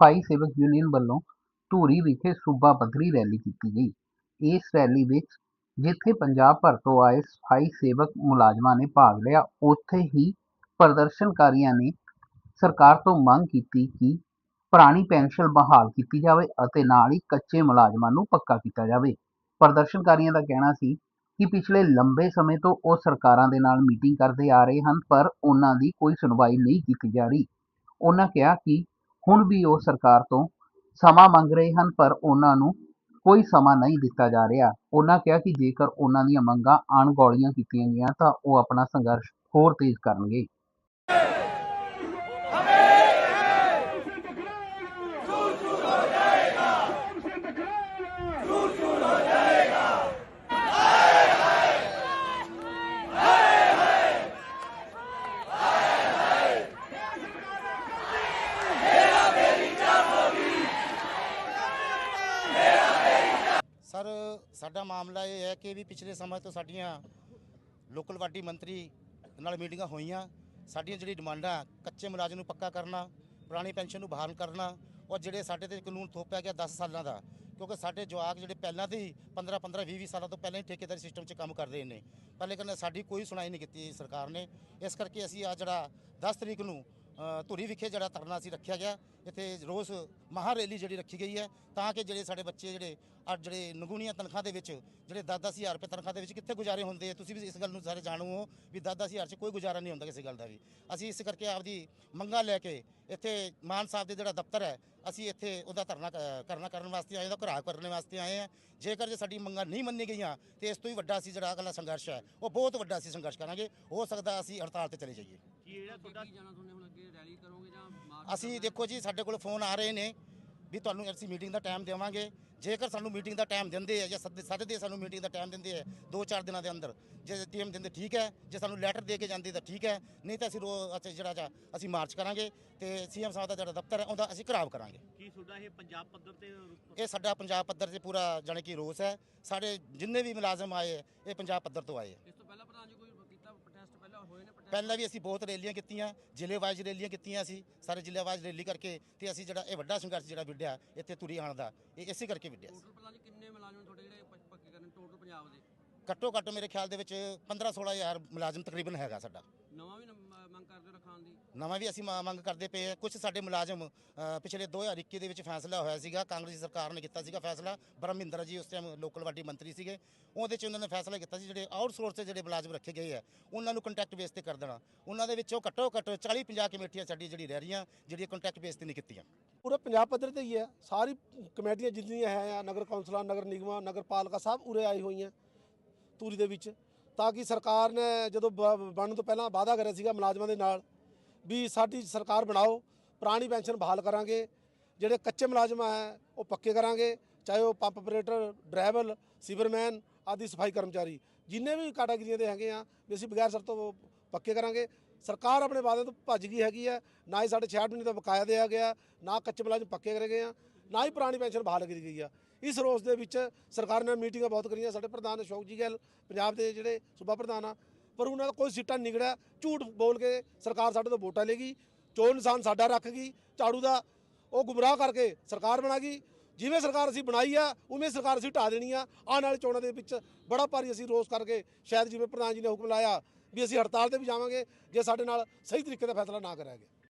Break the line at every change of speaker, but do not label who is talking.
ਸਫ਼ਾਈ ਸੇਵਕ ਯੂਨੀਅਨ ਵੱਲੋਂ ਧੂਰੀ ਵਿਖੇ ਸੂਬਾ ਪੱਧਰੀ ਰੈਲੀ ਕੀਤੀ ਗਈ। ਇਸ ਰੈਲੀ ਵਿੱਚ ਜਿੱਥੇ ਪੰਜਾਬ ਭਰ ਤੋਂ ਆਏ ਸਫ਼ਾਈ ਸੇਵਕ ਮੁਲਾਜ਼ਮਾਂ ਨੇ ਭਾਗ ਲਿਆ, ਉੱਥੇ ਹੀ ਪ੍ਰਦਰਸ਼ਨਕਾਰੀਆਂ ਨੇ ਸਰਕਾਰ ਤੋਂ ਮੰਗ ਕੀਤੀ ਕਿ ਪੁਰਾਣੀ ਪੈਨਸ਼ਨ ਬਹਾਲ ਕੀਤੀ ਜਾਵੇ ਅਤੇ ਨਾਲ ਹੀ ਕੱਚੇ ਮੁਲਾਜ਼ਮਾਂ ਨੂੰ ਪੱਕਾ ਕੀਤਾ ਜਾਵੇ। ਪ੍ਰਦਰਸ਼ਨਕਾਰੀਆਂ ਦਾ ਕਹਿਣਾ ਸੀ ਕਿ ਪਿਛਲੇ ਲੰਬੇ ਸਮੇਂ ਤੋਂ ਉਹ ਸਰਕਾਰਾਂ ਦੇ ਨਾਲ ਮੀਟਿੰਗ ਕਰਦੇ ਆ ਰਹੇ ਹਨ, ਪਰ ਉਹਨਾਂ ਦੀ ਕੋਈ ਸੁਣਵਾਈ ਨਹੀਂ ਕੀਤੀ ਜਾ ਰਹੀ। ਉਹਨਾਂ ਕਿਹਾ ਕਿ ਹੁਣ ਵੀ ਉਹ ਸਰਕਾਰ ਤੋਂ ਸਮਾਂ ਮੰਗ ਰਹੇ ਹਨ, ਪਰ ਉਹਨਾਂ ਨੂੰ ਕੋਈ ਸਮਾਂ ਨਹੀਂ ਦਿੱਤਾ ਜਾ ਰਿਹਾ। ਉਹਨਾਂ ਕਿਹਾ ਕਿ ਜੇਕਰ ਉਹਨਾਂ ਦੀਆਂ ਮੰਗਾਂ ਅਣਗੌਲੀਆਂ ਕੀਤੀਆਂ ਗਈਆਂ ਤਾਂ ਉਹ ਆਪਣਾ ਸੰਘਰਸ਼ ਹੋਰ ਤੇਜ਼ ਕਰਨਗੇ
ਸਰ ਸਾਡਾ ਮਾਮਲਾ ਇਹ ਹੈ ਕਿ ਵੀ ਪਿਛਲੇ ਸਮੇਂ ਤੋਂ ਸਾਡੀਆਂ ਲੋਕਲ ਵਾਡੀ ਮੰਤਰੀ ਨਾਲ ਮੀਟਿੰਗਾਂ ਹੋਈਆਂ। ਸਾਡੀਆਂ ਜਿਹੜੀ ਡਿਮਾਂਡਾਂ, ਕੱਚੇ ਮੁਲਾਜ਼ਮ ਨੂੰ ਪੱਕਾ ਕਰਨਾ, ਪੁਰਾਣੀ ਪੈਨਸ਼ਨ ਨੂੰ ਬਹਾਲ ਕਰਨਾ, ਔਰ ਜਿਹੜੇ ਸਾਡੇ ਤੇ ਕਾਨੂੰਨ ਥੋਪਿਆ ਗਿਆ 10 ਸਾਲਾਂ ਦਾ, ਕਿਉਂਕਿ ਸਾਡੇ ਜਵਾਕ ਜਿਹੜੇ ਪਹਿਲਾਂ ਦੇ ਹੀ 15 15 20 20 ਸਾਲਾਂ ਤੋਂ ਪਹਿਲਾਂ ਹੀ ਠੇਕੇਦਾਰੀ ਸਿਸਟਮ 'ਚ ਕੰਮ ਕਰ ਰਹੇ ਨੇ। ਪਰ ਲੇਕਿਨ ਸਾਡੀ ਕੋਈ ਸੁਣਾਈ ਨਹੀਂ ਕੀਤੀ ਸਰਕਾਰ ਨੇ। ਇਸ ਕਰਕੇ ਅਸੀਂ ਆ ਜਿਹੜਾ 10 ਤਰੀਕ ਨੂੰ ਧੁਰੀ ਵਿਖੇ ਜਿਹੜਾ ਧਰਨਾ ਸੀ ਰੱਖਿਆ ਗਿਆ, ਇੱਥੇ ਰੋਸ ਮਹਾ ਰੈਲੀ ਜਿਹੜੀ ਰੱਖੀ ਗਈ ਹੈ, ਤਾਂ ਕਿ ਜਿਹੜੇ ਸਾਡੇ ਬੱਚੇ ਜਿਹੜੇ ਅੱਜ ਜਿਹੜੇ ਨਗੂਣੀਆਂ ਤਨਖਾਹ ਦੇ ਵਿੱਚ, ਜਿਹੜੇ 10-10000 ਰੁਪਏ ਤਨਖਾਹ ਦੇ ਵਿੱਚ ਕਿੱਥੇ ਗੁਜ਼ਾਰੇ ਹੁੰਦੇ ਆ, ਤੁਸੀਂ ਵੀ ਇਸ ਗੱਲ ਨੂੰ ਸਾਰੇ ਜਾਣੂ ਹੋ ਵੀ 10-10000 'ਚ ਕੋਈ ਗੁਜ਼ਾਰਾ ਨਹੀਂ ਹੁੰਦਾ ਕਿਸੇ ਗੱਲ ਦਾ ਵੀ। ਅਸੀਂ ਇਸ ਕਰਕੇ ਆਪਦੀ ਮੰਗਾਂ ਲੈ ਕੇ ਇੱਥੇ ਮਾਨ ਸਾਹਿਬ ਦੇ ਜਿਹੜਾ ਦਫ਼ਤਰ ਹੈ, ਅਸੀਂ ਇੱਥੇ ਉਹਦਾ ਧਰਨਾ ਕਰਨਾ ਕਰਨ ਵਾਸਤੇ ਆਏ ਹਾਂ, ਉਹਦਾ ਘਰਾਅ ਕਰਨ ਵਾਸਤੇ ਆਏ ਹਾਂ। ਜੇਕਰ ਜੇ ਸਾਡੀ ਮੰਗਾਂ ਨਹੀਂ ਮੰਨੀ ਗਈਆਂ, ਤੇ ਇਸ ਤੋਂ ਵੀ ਵੱਡਾ ਅਸੀਂ ਜਿਹੜਾ ਅਗਲਾ ਸੰਘਰਸ਼ ਹੈ, ਉਹ ਬਹੁਤ ਵੱਡਾ ਅਸੀਂ ਸੰਘਰਸ਼ ਕਰਾਂਗੇ, ਹੋ ਸਕਦਾ ਅਸੀਂ ਹੜਤਾਲ ਤੇ ਚਲੇ ਜਾਈਏ।
ਕੀ ਜਿਹੜਾ ਤੁਹਾਡਾ ਜਾਣਾ ਤੁਹਾਨੂੰ ਹੁਣ ਅੱਗੇ ਰੈਲੀ ਕਰੋਗੇ ਜਾਂ ਮਾਰਚ
ਅਸੀਂ ਦੇਖੋ ਜੀ ਸਾਡੇ ਕੋਲ ਫੋਨ ਆ ਰਹੇ ਨੇ ਵੀ ਤੁਹਾਨੂੰ ਅਸੀਂ ਮੀਟਿੰਗ ਦਾ ਟਾਈਮ ਦੇਵਾਂਗੇ। ਜੇਕਰ ਸਾਨੂੰ ਮੀਟਿੰਗ ਦਾ ਟਾਈਮ ਦਿੰਦੇ ਆ ਜਾਂ ਸੱਦੇ ਸੱਦਦੇ ਸਾਨੂੰ ਮੀਟਿੰਗ ਦਾ ਟਾਈਮ ਦਿੰਦੇ ਆ ਦੋ ਚਾਰ ਦਿਨਾਂ ਦੇ ਅੰਦਰ ਜੇ ਟਾਈਮ ਦਿੰਦੇ ਠੀਕ ਹੈ ਜੇ ਸਾਨੂੰ ਲੈਟਰ ਦੇ ਕੇ ਜਾਂਦੇ ਤਾਂ ਠੀਕ ਹੈ ਨਹੀਂ ਤਾਂ ਅਸੀਂ ਰੋ ਅੱਛਾ ਜਿਹੜਾ ਜਾ ਅਸੀਂ ਮਾਰਚ ਕਰਾਂਗੇ ਤੇ ਸੀਐਮ ਸਾਹਿਬ ਦਾ ਜਿਹੜਾ ਦਫ਼ਤਰ ਹੈ ਉਹਦਾ ਅਸੀਂ ਘਰਾਵ ਕਰਾਂਗੇ।
ਕੀ ਤੁਹਾਡਾ ਇਹ ਪੰਜਾਬ ਪੱਧਰ ਤੇ
ਇਹ ਸਾਡਾ ਪੰਜਾਬ ਪੱਧਰ ਤੇ ਪੂਰਾ ਜਾਣੀ ਕਿ ਰੋਸ ਹੈ। ਸਾਡੇ ਜਿੰਨੇ ਵੀ ਮੁਲਾਜ਼ਮ ਆਏ ਇਹ ਪੰਜਾਬ ਪੱਧਰ ਤੋਂ ਆਏ ਹੈ।
ਇਸ ਤੋਂ ਪਹਿਲਾਂ ਪ੍ਰਧਾਨ ਜੀ ਕੋਈ ਕੀਤਾ ਪ੍ਰੋਟੈਸਟ ਪਹਿਲਾਂ
ਵੀ ਅਸੀਂ ਬਹੁਤ ਰੈਲੀਆਂ ਕੀਤੀਆਂ ਜ਼ਿਲ੍ਹੇ ਵਾਈਜ਼ ਰੈਲੀਆਂ ਕੀਤੀਆਂ ਅਸੀਂ ਸਾਰੇ ਜ਼ਿਲ੍ਹੇ ਵਾਈਜ਼ ਰੈਲੀ ਕਰਕੇ ਤੇ ਅਸੀਂ ਜਿਹੜਾ ਇਹ ਵੱਡਾ ਸੰਘਰਸ਼ ਜਿਹੜਾ ਵਿੱਢਿਆ ਇੱਥੇ ਤੁਰੀ ਆਉਣ ਦਾ ਇਹ ਇਸੇ ਕਰਕੇ ਵਿੱਢਿਆ ਸੀ।
ਟੋਟਲ ਪ੍ਰਧਾਨ ਜੀ ਕਿੰਨੇ ਮੁਲਾਜ਼ਮ ਤੁਹਾਡੇ ਜਿਹੜੇ ਪ- ਪੱਕੇ ਕਰਨ ਟੋਟਲ ਪੰਜਾਬ ਦੇ?
ਘੱਟੋ ਘੱਟ ਮੇਰੇ ਖਿਆਲ ਦੇ ਵਿੱਚ 15 16000 ਮੁਲਾਜ਼ਮ ਤਕਰੀਬਨ ਹੈਗਾ ਸਾਡਾ।
ਨਵਾਂ ਵੀ ਨ- ਮ- ਮੰਗ ਕਰਦੇ ਹੋ ਰਖਾਉਣ ਦੀ?
ਨਵਾਂ ਵੀ ਅਸੀਂ ਮ- ਮੰਗ ਕਰਦੇ ਪਏ ਹਾਂ। ਕੁਝ ਸਾਡੇ ਮੁਲਾਜ਼ਮ ਅ, ਪਿਛਲੇ 2021 ਦੇ ਵਿੱਚ ਫੈਸਲਾ ਹੋਇਆ ਸੀਗਾ। ਕਾਂਗਰਸੀ ਸਰਕਾਰ ਨੇ ਕੀਤਾ ਸੀਗਾ ਫੈਸਲਾ। ਬ੍ਰਹਮਿੰਦਰ ਜੀ ਉਸ ਟਾਈਮ ਲੋਕਲ ਵਾਡੀ ਮੰਤਰੀ ਸੀਗੇ। ਉਹਦੇ ਚ ਉਹਨਾਂ ਨੇ ਫੈਸਲਾ ਕੀਤਾ ਸੀ ਜਿਹੜੇ ਆਊਟਸੋਰਸ ਤੇ ਜਿਹੜੇ ਮੁਲਾਜ਼ਮ ਰੱਖੇ ਗਏ ਆ ਉਹਨਾਂ ਨੂੰ ਕੰਟੈਕਟ ਬੇਸ ਤੇ ਕਰ ਦੇਣਾ। ਉਹਨਾਂ ਦੇ ਵਿੱਚੋਂ ਘੱਟੋ ਘੱਟ 40 50 ਕਮੇਟੀਆਂ ਸਾਡੀ ਜਿਹੜੀ ਰਹਿ ਰਹੀਆਂ ਜਿਹੜੀਆਂ ਕੰਟੈਕਟ ਬੇਸ ਤੇ ਨਹੀਂ ਕੀਤੀਆਂ।
ਪੂਰਾ ਪੰਜਾਬ ਪੱਧਰ ਤੇ ਹੀ ਹੈ। ਸਾਰੀ ਕਮੇਟੀਆਂ ਜਿੰਨੀਆਂ ਹੈ ਆ ਨਗਰ ਕੌਂਸਲਾਂ ਨਗਰ ਨਿਗਮਾਂ ਨਗਰ ਪਾਲਿਕਾ ਸਭ ਉਰੇ ਆਈ ਹੋਈਆਂ ਤੂਰੀ ਦੇ ਵਿੱਚ। ਤਾਂ ਕਿ ਸਰਕਾਰ ਨੇ ਜਦੋਂ ਬ- ਬਣਨ ਤੋਂ ਪਹਿਲਾਂ ਵਾਅਦਾ ਕਰਿਆ ਸੀਗਾ ਮੁਲਾਜ਼ਮਾਂ ਦੇ ਨਾਲ ਵੀ ਸਾਡੀ ਸਰਕਾਰ ਬਣਾਓ, ਪੁਰਾਣੀ ਪੈਨਸ਼ਨ ਬਹਾਲ ਕਰਾਂਗੇ, ਜਿਹੜੇ ਕੱਚੇ ਮੁਲਾਜ਼ਮ ਹੈ ਉਹ ਪੱਕੇ ਕਰਾਂਗੇ, ਚਾਹੇ ਉਹ ਪੰਪ ਆਪਰੇਟਰ, ਡਰਾਈਵਰ, ਸੀਵਰਮੈਨ ਆਦਿ ਸਫ਼ਾਈ ਕਰਮਚਾਰੀ, ਜਿੰਨੇ ਵੀ ਕੈਟਾਗਰੀਆਂ ਦੇ ਹੈਗੇ ਆ, ਵੀ ਅਸੀਂ ਬਗੈਰ ਸਰ ਤੋਂ ਪੱਕੇ ਕਰਾਂਗੇ। ਸਰਕਾਰ ਆਪਣੇ ਵਾਅਦੇ ਤੋਂ ਭੱਜ ਗਈ ਹੈਗੀ ਹੈ, ਨਾ ਹੀ ਸਾਡੇ 66 ਮਹੀਨੇ ਦਾ ਬਕਾਇਆ ਦਿਆ ਗਿਆ, ਨਾ ਕੱਚੇ ਮੁਲਾਜ਼ਮ ਪੱਕੇ ਕਰੇ ਗਏ ਆ, ਨਾ ਹੀ ਪੁਰਾਣੀ ਪੈਨਸ਼ਨ ਬਹਾਲ ਕੀਤੀ ਗਈ ਆ। ਇਸ ਰੋਸ ਦੇ ਵਿੱਚ ਸਰਕਾਰ ਨੇ ਮੀਟਿੰਗਾਂ ਬਹੁਤ ਕਰੀਆਂ। ਸਾਡੇ ਪ੍ਰਧਾਨ ਅਸ਼ੋਕ ਜੀ ਗੱਲ, ਪੰਜਾਬ ਦੇ ਜਿਹੜੇ ਸੂਬਾ ਪ੍ਰਧਾਨ ਆ, ਪਰ ਉਹਨਾਂ ਦਾ ਕੋਈ ਸਿੱਟਾ ਨਹੀਂ ਨਿਕੜਿਆ ਝੂਠ ਬੋਲ ਕੇ ਸਰਕਾਰ ਸਾਡੇ ਤੋਂ ਵੋਟਾਂ ਲੈ ਚੋਣ ਨਿਸ਼ਾਨ ਸਾਡਾ ਰੱਖ ਗਈ, ਝਾੜੂ ਦਾ ਉਹ ਗੁੰਮਰਾਹ ਕਰਕੇ ਸਰਕਾਰ ਬਣਾ ਗਈ। ਜਿਵੇਂ ਸਰਕਾਰ ਅਸੀਂ ਬਣਾਈ ਆ, ਉਵੇਂ ਸਰਕਾਰ ਅਸੀਂ ਢਾ ਦੇਣੀ ਆ। ਆਉਣ ਵਾਲੇ ਚੋਣਾਂ ਦੇ ਵਿੱਚ ਬੜਾ ਭਾਰੀ ਅਸੀਂ ਰੋਸ ਕਰਕੇ ਸ਼ਾਇਦ ਜਿਵੇਂ ਪ੍ਰਧਾਨ ਜੀ ਨੇ ਹੁਕਮ ਲਾਇਆ ਵੀ ਅਸੀਂ ਹੜਤਾਲ ਤੇ ਵੀ ਜਾਵਾਂਗੇ, ਜੇ ਸਾਡੇ ਨਾਲ ਸਹੀ ਤਰੀਕੇ ਦਾ ਫੈਸਲਾ ਨਾ ਕਰਿਆ ਗਿਆ।